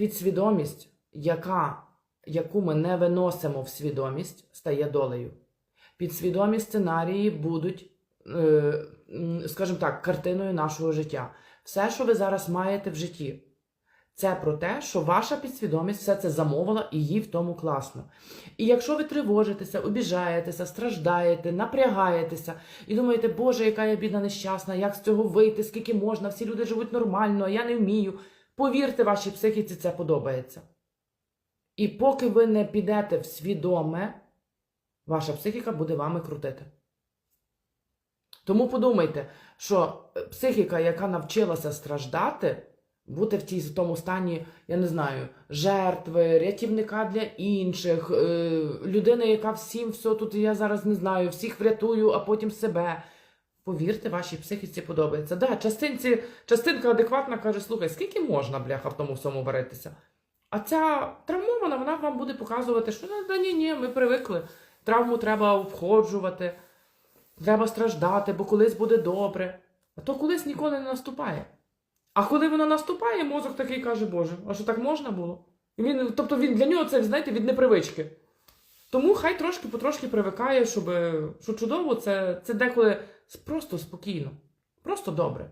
підсвідомість, яка, яку ми не виносимо в свідомість, стає долею. Підсвідомі сценарії будуть, е, скажімо так, картиною нашого життя. Все, що ви зараз маєте в житті, це про те, що ваша підсвідомість все це замовила і їй в тому класно. І якщо ви тривожитеся, обіжаєтеся, страждаєте, напрягаєтеся і думаєте, Боже, яка я бідна нещасна, як з цього вийти, скільки можна, всі люди живуть нормально, а я не вмію. Повірте, вашій психіці це подобається. І поки ви не підете в свідоме, ваша психіка буде вами крутити. Тому подумайте, що е, психіка, яка навчилася страждати, бути в цій в тому стані, я не знаю, жертви, рятівника для інших, е, людини, яка всім все тут я зараз не знаю, всіх врятую, а потім себе. Повірте, вашій психіці подобається. Да, частинці, частинка адекватна каже: слухай, скільки можна, бляха, в тому всьому варитися? А ця травмована, вона вам буде показувати, що да, ні, ні, ми привикли. Травму треба обходжувати, треба страждати, бо колись буде добре. А то колись ніколи не наступає. А коли воно наступає, мозок такий каже, Боже, а що так можна було? І він, тобто він для нього це, знаєте, від непривички. Тому хай трошки потрошки привикає, щоб що чудово, це, це деколи просто спокійно, просто добре.